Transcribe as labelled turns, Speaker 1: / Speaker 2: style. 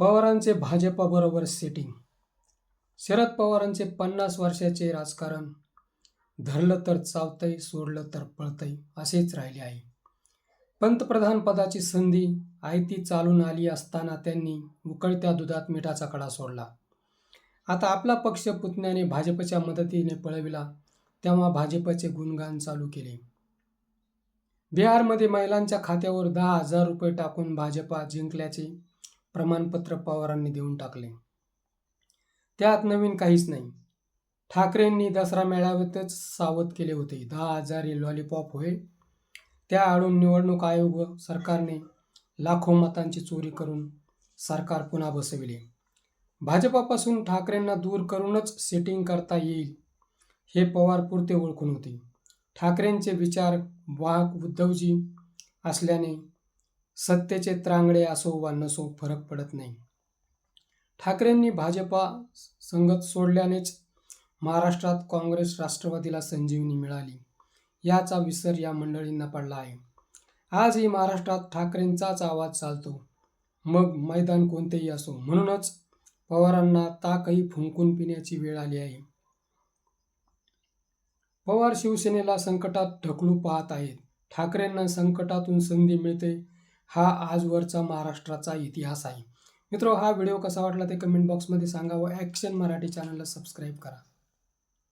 Speaker 1: पवारांचे भाजपाबरोबर सेटिंग शरद पवारांचे पन्नास वर्षाचे राजकारण. धरलं तर चावतंय सोडलं तर पळतंय असेच राहिले आहे. पंतप्रधान पदाची संधी आयती चालून आली असताना त्यांनी उकळत्या दुधात मिठाचा कडा सोडला. आता आपला पक्ष पुतण्याने भाजपच्या मदतीने पळविला तेव्हा भाजपचे गुणगान चालू केले. बिहारमध्ये महिलांच्या खात्यावर दहा हजार रुपये टाकून भाजपा जिंकल्याचे प्रमाणपत्र पवारांनी देऊन टाकले. त्यात नवीन काहीच नाही. ठाकरेंनी दसरा मेळाव्यातच सावध केले होते. दहा हजार हे लॉलीपॉप होय. त्या आडून निवडणूक आयोग व सरकारने लाखो मतांची चोरी करून सरकार पुन्हा बसविले. भाजपापासून ठाकरेंना दूर करूनच सेटिंग करता येईल हे पवार पुरते ओळखून होते. ठाकरेंचे विचार वाहक उद्धवजी असल्याने सत्तेचे त्रांगडे असो वा नसो फरक पडत नाही. ठाकरेंनी भाजपा संगत सोडल्यानेच महाराष्ट्रात काँग्रेस राष्ट्रवादीला संजीवनी मिळाली. याचा विसर या मंडळींना पडला आहे. आजही महाराष्ट्रात ठाकरेंचाच आवाज चालतो. मग मैदान कोणतेही असो म्हणूनच पवारांना ताकही फुंकून पिण्याची वेळ आली आहे. पवार शिवसेनेला संकटात ढकलू पाहत आहेत. ठाकरेंना संकटातून संधी मिळते हा आजवरचा महाराष्ट्राचा इतिहास आहे. मित्र हा व्हिडिओ कसा वाटला ते कमेंट बॉक्समध्ये सांगा व ॲक्शन मराठी चॅनलला सबस्क्राईब करा.